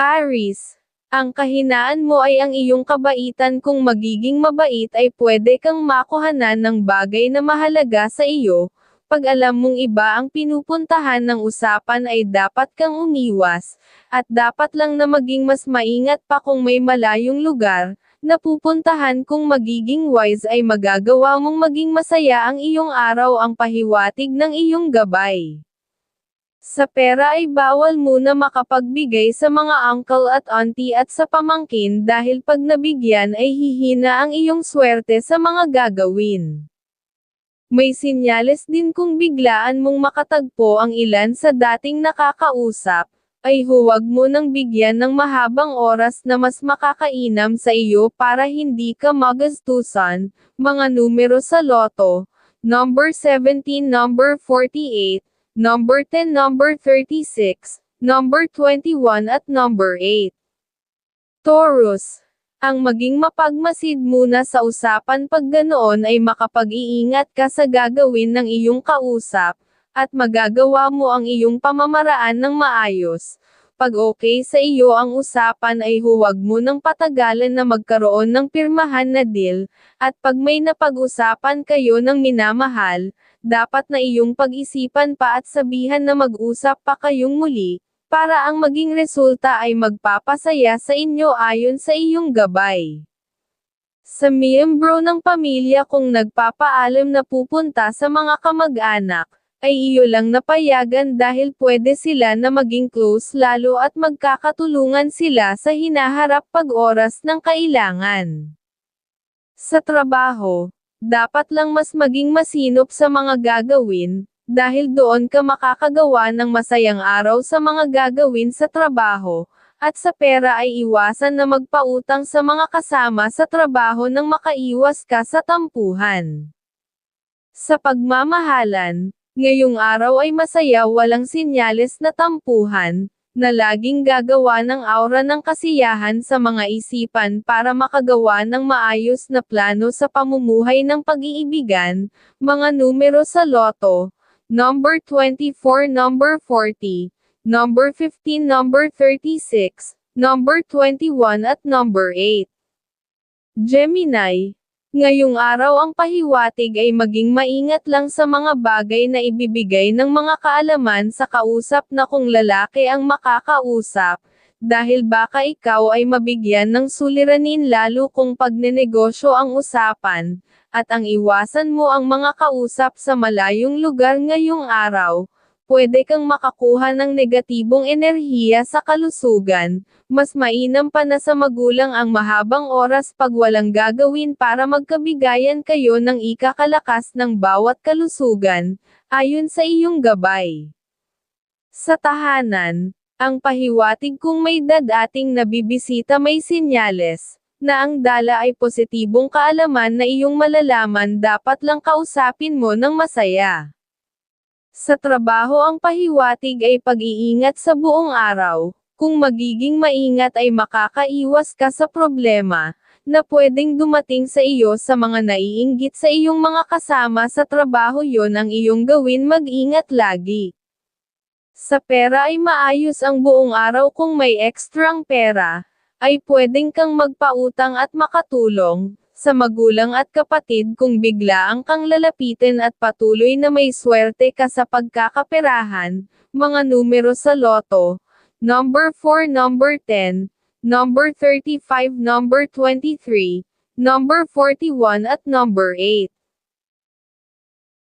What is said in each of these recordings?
Aris, ang kahinaan mo ay ang iyong kabaitan. Kung magiging mabait ay pwede kang makuhanan ng bagay na mahalaga sa iyo, pag alam mong iba ang pinupuntahan ng usapan ay dapat kang umiwas, at dapat lang na maging mas maingat pa kung may malayong lugar, na pupuntahan. Kung magiging wise ay magagawa mong maging masaya ang iyong araw. Ang pahiwatig ng iyong gabay. Sa pera ay bawal muna makapagbigay sa mga uncle at auntie at sa pamangkin dahil pag nabigyan ay hihina ang iyong swerte sa mga gagawin. May sinyales din kung biglaan mong makatagpo ang ilan sa dating nakakausap, ay huwag mo nang bigyan ng mahabang oras na mas makakainam sa iyo para hindi ka magastusan, mga numero sa loto, number 17 number 48, number 10 number 36, number 21 at number 8. Taurus ang maging mapagmasid muna sa usapan pag ganoon ay makapag-iingat ka sa gagawin ng iyong kausap, at magagawa mo ang iyong pamamaraan ng maayos. Pag okay sa iyo ang usapan ay huwag mo nang patagalan na magkaroon ng pirmahan na deal, at pag may napag-usapan kayo ng minamahal, dapat na iyong pag-isipan pa at sabihan na mag-usap pa kayong muli, para ang maging resulta ay magpapasaya sa inyo ayon sa iyong gabay. Sa miyembro ng pamilya kung nagpapaalam na pupunta sa mga kamag-anak, ay iyo lang napayagan dahil pwede sila na maging close lalo at magkakatulungan sila sa hinaharap pag oras ng kailangan. Sa trabaho, dapat lang mas maging masinop sa mga gagawin, dahil doon ka makakagawa ng masayang araw sa mga gagawin sa trabaho, at sa pera ay iwasan na magpautang sa mga kasama sa trabaho nang makaiwas ka sa tampuhan. Sa pagmamahalan, ngayong araw ay masaya walang sinyales na tampuhan, na laging gagawa ng aura ng kasiyahan sa mga isipan para makagawa ng maayos na plano sa pamumuhay ng pag-iibigan, mga numero sa loto, number 24, number 40, number 15, number 36, number 21 at number 8. Gemini, ngayong araw ang pahiwatig ay maging maingat lang sa mga bagay na ibibigay ng mga kaalaman sa kausap na kung lalaki ang makakausap, dahil baka ikaw ay mabigyan ng suliranin lalo kung pagnenegosyo ang usapan, at ang iwasan mo ang mga kausap sa malayong lugar ngayong araw, pwede kang makakuha ng negatibong enerhiya sa kalusugan, mas mainam pa na sa magulang ang mahabang oras pag walang gagawin para magkabigayan kayo ng ikakalakas ng bawat kalusugan, ayon sa iyong gabay. Sa tahanan, ang pahiwatig kung may dadating na bibisita may sinyales, na ang dala ay positibong kaalaman na iyong malalaman dapat lang kausapin mo ng masaya. Sa trabaho ang pahiwatig ay pag-iingat sa buong araw, kung magiging maingat ay makakaiwas ka sa problema, na pwedeng dumating sa iyo sa mga naiinggit sa iyong mga kasama sa trabaho yon ang iyong gawin mag-ingat lagi. Sa pera ay maayos ang buong araw. Kung may ekstrang pera, ay pwedeng kang magpautang at makatulong, sa magulang at kapatid kung bigla ang kang lalapitin at patuloy na may swerte ka sa pagkakaperahan, mga numero sa loto, number 4, number 10, number 35, number 23, number 41 at number 8.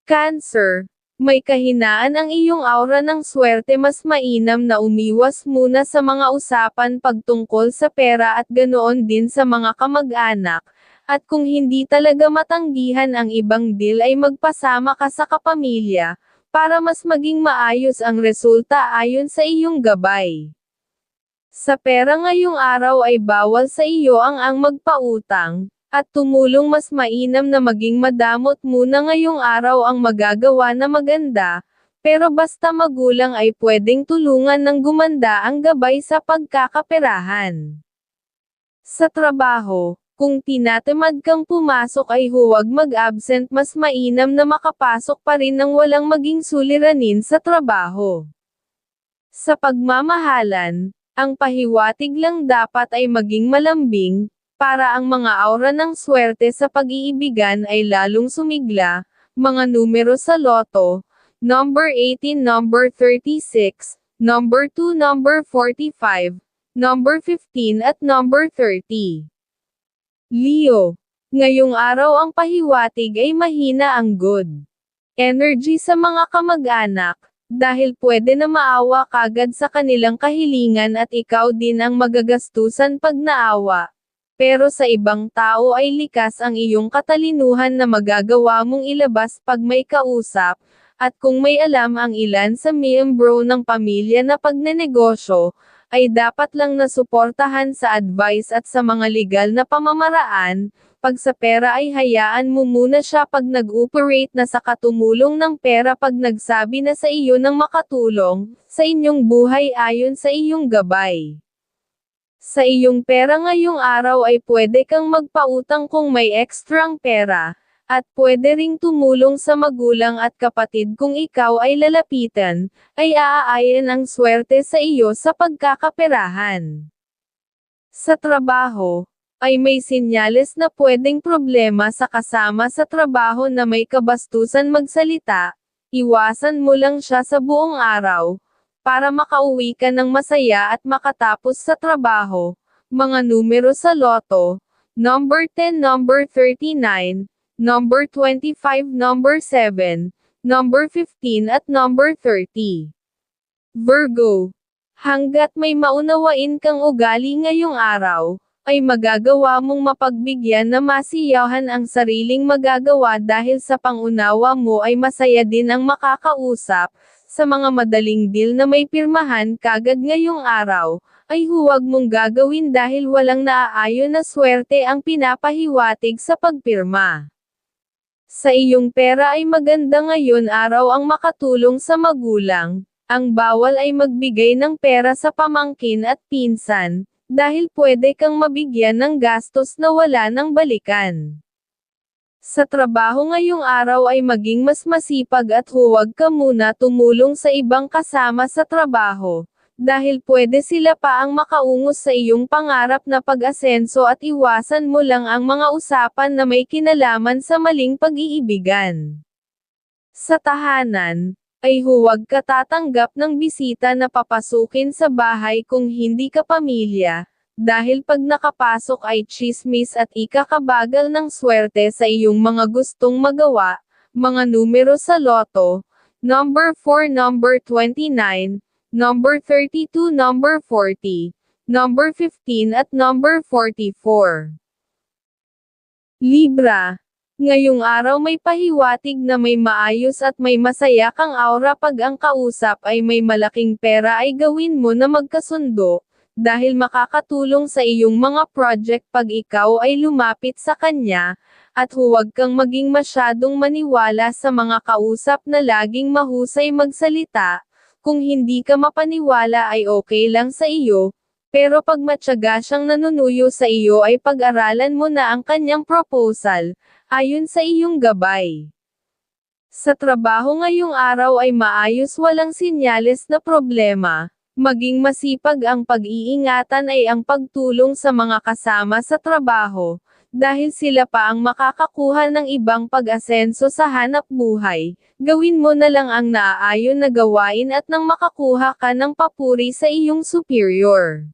Cancer may kahinaan ang iyong aura ng swerte mas mainam na umiwas muna sa mga usapan pagtungkol sa pera at ganoon din sa mga kamag-anak, at kung hindi talaga matanggihan ang ibang deal ay magpasama ka sa kapamilya, para mas maging maayos ang resulta ayon sa iyong gabay. Sa pera ngayong araw ay bawal sa iyo ang ang magpautang, at tumulong mas mainam na maging madamot muna ngayong araw ang magagawa na maganda, pero basta magulang ay pwedeng tulungan ng gumanda ang gabay sa pagkakaperahan. Sa trabaho, kung tinatamad kang pumasok ay huwag mag-absent mas mainam na makapasok pa rin ng walang maging suliranin sa trabaho. Sa pagmamahalan, Ang pahiwatig lang dapat ay maging malambing, para ang mga aura ng swerte sa pag-iibigan ay lalong sumigla, mga numero sa loto, number 18, number 36, number 2, number 45, number 15 at number 30. Leo. Ngayong araw ang pahiwatig ay mahina ang good energy sa mga kamag-anak, dahil pwede na maawa kagad sa kanilang kahilingan at ikaw din ang magagastusan pag naawa. Pero sa ibang tao ay likas ang iyong katalinuhan na magagawa mong ilabas pag may kausap, at kung may alam ang ilan sa miyembro ng pamilya na pagnenegosyo, ay dapat lang na suportahan sa advice at sa mga legal na pamamaraan, pag sa pera ay hayaan mo muna siya pag nag-operate na sa katumulong ng pera pag nagsabi na sa iyo ng makatulong, sa inyong buhay ayon sa iyong gabay. Sa iyong pera ngayong araw ay pwede kang magpautang kung may ekstrang pera, at pwede ring tumulong sa magulang at kapatid kung ikaw ay lalapitan, ay aaayan ang swerte sa iyo sa pagkakaperahan. Sa trabaho, ay may sinyales na pwedeng problema sa kasama sa trabaho na may kabastusan magsalita, iwasan mo lang siya sa buong araw, para makauwi ka ng masaya at makatapos sa trabaho. Mga numero sa loto, number 10, number 39, number 25, number 7, number 15 at number 30. Virgo. Hanggat may maunawain kang ugali ngayong araw, ay magagawa mong mapagbigyan na masiyahan ang sariling magagawa dahil sa pangunawa mo ay masaya din ang makakausap, sa mga madaling deal na may pirmahan kagad ngayong araw, ay huwag mong gagawin dahil walang naaayon na swerte ang pinapahiwatig sa pagpirma. Sa iyong pera ay maganda ngayon araw ang makatulong sa magulang, ang bawal ay magbigay ng pera sa pamangkin at pinsan, dahil pwede kang mabigyan ng gastos na wala nang balikan. Sa trabaho ngayong araw ay maging mas masipag at huwag ka muna tumulong sa ibang kasama sa trabaho, dahil pwede sila pa ang makaungos sa iyong pangarap na pag-asenso at iwasan mo lang ang mga usapan na may kinalaman sa maling pag-iibigan. Sa tahanan, ay huwag ka tatanggap ng bisita na papasukin sa bahay kung hindi ka pamilya, dahil pag nakapasok ay chismis at ikakabagal ng swerte sa iyong mga gustong magawa, mga numero sa loto, number 4, number 29, number 32, number 40, number 15 at number 44. Libra Ngayong araw may pahiwatig na may maayos at may masaya kang aura pag ang kausap ay may malaking pera ay gawin mo na magkasundo, dahil makakatulong sa iyong mga project pag ikaw ay lumapit sa kanya, at huwag kang maging masyadong maniwala sa mga kausap na laging mahusay magsalita, kung hindi ka mapaniwala ay okay lang sa iyo, pero pag matyaga siyang nanunuyo sa iyo ay pag-aralan mo na ang kanyang proposal, Ayon sa iyong gabay. Sa trabaho ngayong araw ay maayos walang sinyales na problema, maging masipag ang pag-iingatan ay ang pagtulong sa mga kasama sa trabaho, dahil sila pa ang makakakuha ng ibang pag-asenso sa hanap buhay, gawin mo na lang ang naaayon na gawain at nang makakuha ka ng papuri sa iyong superior.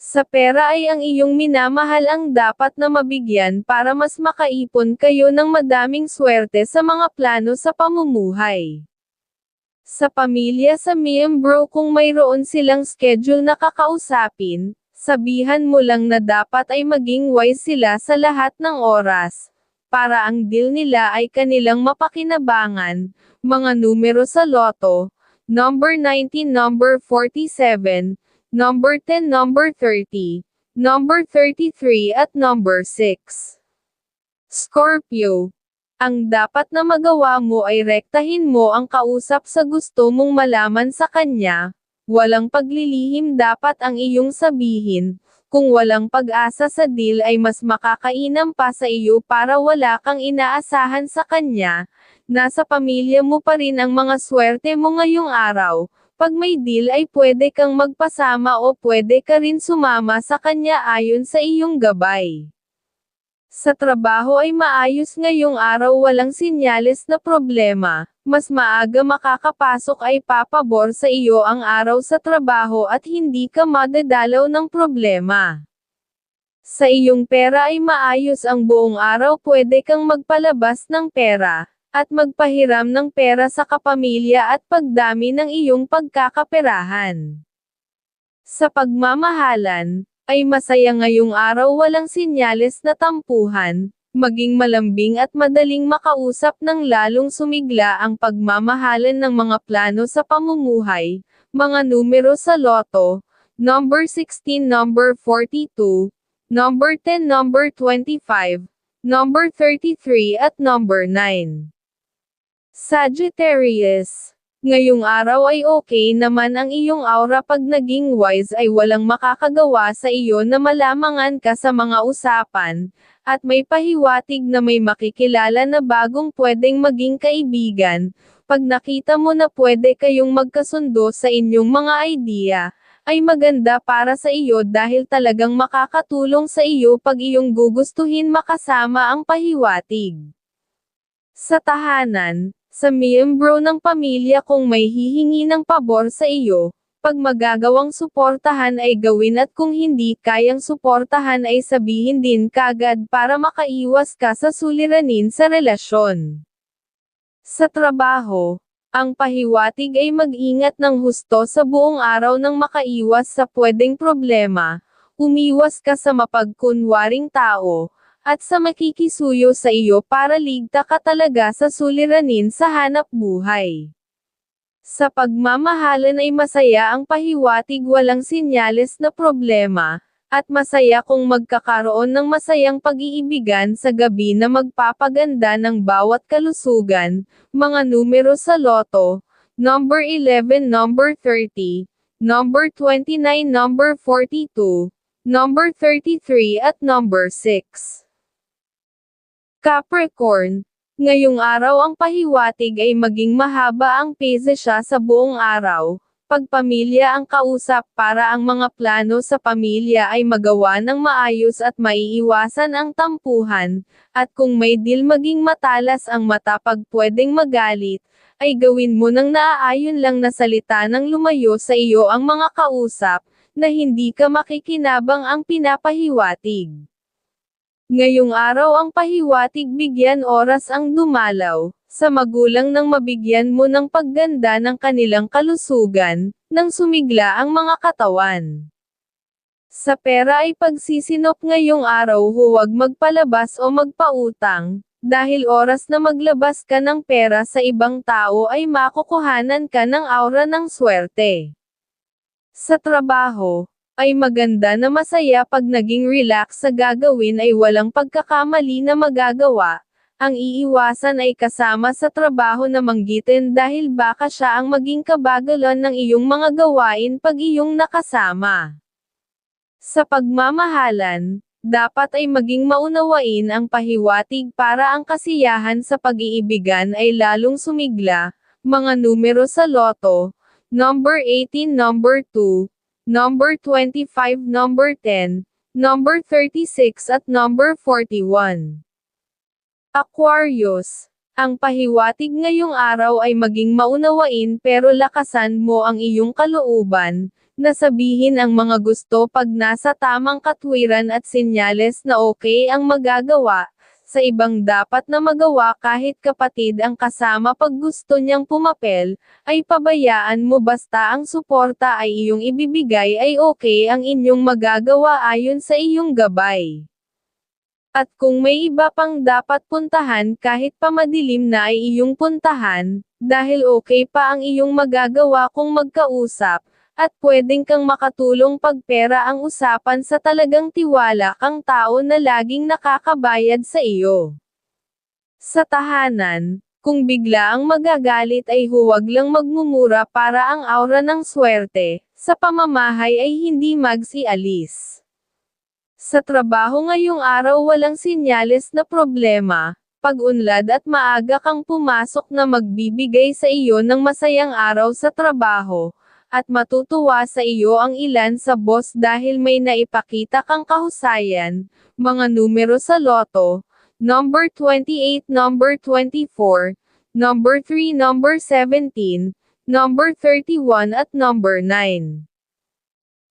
Sa pera ay ang iyong minamahal ang dapat na mabigyan para mas makaipon kayo ng madaming swerte sa mga plano sa pamumuhay. Sa pamilya sa miyembro kung mayroon silang schedule na kakausapin, sabihan mo lang na dapat ay maging wise sila sa lahat ng oras, para ang deal nila ay kanilang mapakinabangan, mga numero sa loto, number 19 number 47, number 10, number 30, number 33 at number 6. Scorpio. Ang dapat na magawa mo ay rektahin mo ang kausap sa gusto mong malaman sa kanya, walang paglilihim dapat ang iyong sabihin, kung walang pag-asa sa deal ay mas makakainam pa sa iyo para wala kang inaasahan sa kanya, nasa pamilya mo pa rin ang mga swerte mo ngayong araw, Pag may deal ay pwede kang magpasama o pwede ka rin sumama sa kanya ayon sa iyong gabay. Sa trabaho ay maayos ngayong araw walang sinyales na problema, mas maaga makakapasok ay papabor sa iyo ang araw sa trabaho at hindi ka madadalaw ng problema. Sa iyong pera ay maayos ang buong araw pwede kang magpalabas ng pera, at magpahiram ng pera sa kapamilya at pagdami ng iyong pagkakaperahan. Sa pagmamahalan, ay masaya ngayong araw walang sinyales na tampuhan, maging malambing at madaling makausap ng lalong sumigla ang pagmamahalan ng mga plano sa pamumuhay, mga numero sa loto, number 16 number 42, number 10 number 25, number 33 at number 9. Sagittarius Ngayong araw ay okay naman ang iyong aura pag naging wise ay walang makakagawa sa iyo na malamangan ka sa mga usapan, at may pahiwatig na may makikilala na bagong pwedeng maging kaibigan, pag nakita mo na pwede kayong magkasundo sa inyong mga idea, ay maganda para sa iyo dahil talagang makakatulong sa iyo pag iyong gugustuhin makasama ang pahiwatig. Sa tahanan, sa miyembro ng pamilya kung may hihingi ng pabor sa iyo, pag magagawang suportahan ay gawin at kung hindi kayang suportahan ay sabihin din kagad para makaiwas ka sa suliranin sa relasyon. Sa trabaho, ang pahiwatig ay mag-ingat ng husto sa buong araw nang makaiwas sa pwedeng problema, umiwas ka sa mapagkunwaring tao, at sa makikisuyo sa iyo para ligta ka talaga sa suliranin sa hanap buhay. Sa pagmamahalan ay masaya ang pahiwatig walang sinyales na problema, at masaya kung magkakaroon ng masayang pag-iibigan sa gabi na magpapaganda ng bawat kalusugan, mga numero sa loto, number 11 number 30, number 29 number 42, number 33 at number 6. Capricorn, ngayong araw ang pahiwatig ay maging mahaba ang pese siya sa buong araw, pag pamilya ang kausap para ang mga plano sa pamilya ay magawa ng maayos at maiiwasan ang tampuhan, at kung may deal maging matalas ang mata pag pwedeng magalit, ay gawin mo ng naaayon lang na salita nang lumayo sa iyo ang mga kausap, na hindi ka makikinabang ang pinapahiwatig. Ngayong araw ang pahiwatig bigyan oras ang dumalaw, sa magulang nang mabigyan mo ng pagganda ng kanilang kalusugan, nang sumigla ang mga katawan. Sa pera ay pagsisinop ngayong araw huwag magpalabas o magpautang, dahil oras na maglabas ka ng pera sa ibang tao ay makukuhanan ka ng aura ng swerte. Sa trabaho, ay maganda na masaya pag naging relax sa gagawin ay walang pagkakamali na magagawa, ang iiwasan ay kasama sa trabaho na manggitin dahil baka siya ang maging kabagalan ng iyong mga gawain pag iyong nakasama. Sa pagmamahalan, dapat ay maging maunawain ang pahiwatig para ang kasiyahan sa pag-iibigan ay lalong sumigla, mga numero sa loto, number 18 number 2, number 25, number 10, number 36 at number 41. Aquarius, ang pahiwatig ngayong araw ay maging maunawain pero lakasan mo ang iyong kalooban, na sabihin ang mga gusto pag nasa tamang katwiran at sinyales na okay ang magagawa, sa ibang dapat na magawa kahit kapatid ang kasama pag gusto niyang pumapel, ay pabayaan mo basta ang suporta ay iyong ibibigay ay okay ang inyong magagawa ayon sa iyong gabay. At kung may iba pang dapat puntahan kahit pa madilim na ay iyong puntahan, dahil okay pa ang iyong magagawa kung magkausap, at pwedeng kang makatulong pag pera ang usapan sa talagang tiwala kang tao na laging nakakabayad sa iyo. Sa tahanan, kung bigla ang magagalit ay huwag lang magmumura para ang aura ng swerte, sa pamamahay ay hindi magsialis. Sa trabaho ngayong araw walang sinyales na problema, pag-unlad at maaga kang pumasok na magbibigay sa iyo ng masayang araw sa trabaho, at matutuwa sa iyo ang ilan sa boss dahil may naipakita kang kahusayan, mga numero sa loto, number 28, number 24, number 3, number 17, number 31 at number 9.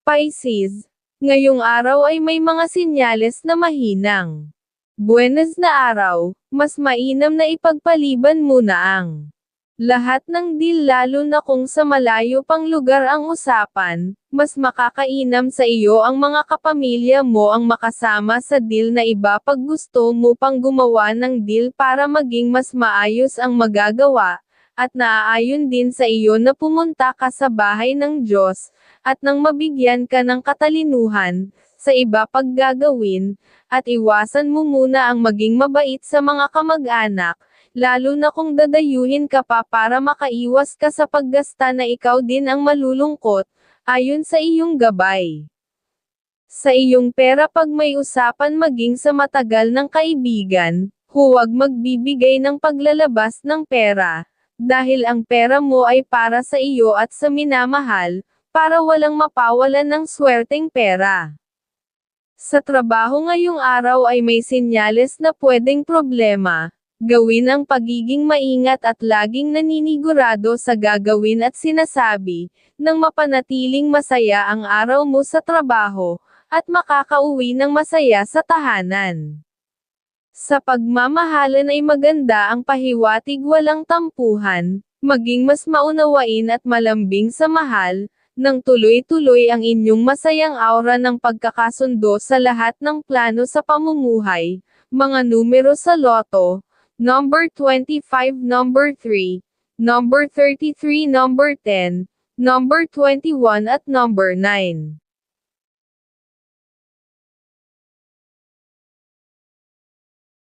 Pisces, ngayong araw ay may mga sinyales na mahinang. Buenas na araw, mas mainam na ipagpaliban muna ang lahat ng deal lalo na kung sa malayo pang lugar ang usapan, mas makakainam sa iyo ang mga kapamilya mo ang makasama sa deal na iba pag gusto mo pang gumawa ng deal para maging mas maayos ang magagawa, at naaayon din sa iyo na pumunta ka sa bahay ng Diyos, at nang mabigyan ka ng katalinuhan, sa iba paggagawin, at iwasan mo muna ang maging mabait sa mga kamag-anak, lalo na kung dadayuhin ka pa para makaiwas ka sa paggasta na ikaw din ang malulungkot, ayon sa iyong gabay. Sa iyong pera pag may usapan maging sa matagal ng kaibigan, huwag magbibigay ng paglalabas ng pera, dahil ang pera mo ay para sa iyo at sa minamahal, para walang mapawalan ng swerteng pera. Sa trabaho ngayong araw ay may sinyales na pwedeng problema, gawin ang pagiging maingat at laging naninigurado sa gagawin at sinasabi, nang mapanatiling masaya ang araw mo sa trabaho, at makakauwi ng masaya sa tahanan. Sa pagmamahalan ay maganda ang pahiwatig walang tampuhan, maging mas maunawain at malambing sa mahal, nang tuloy-tuloy ang inyong masayang aura ng pagkakasundo sa lahat ng plano sa pamumuhay, mga numero sa loto, number 25, number 3, number 33, number 10, number 21 at number 9.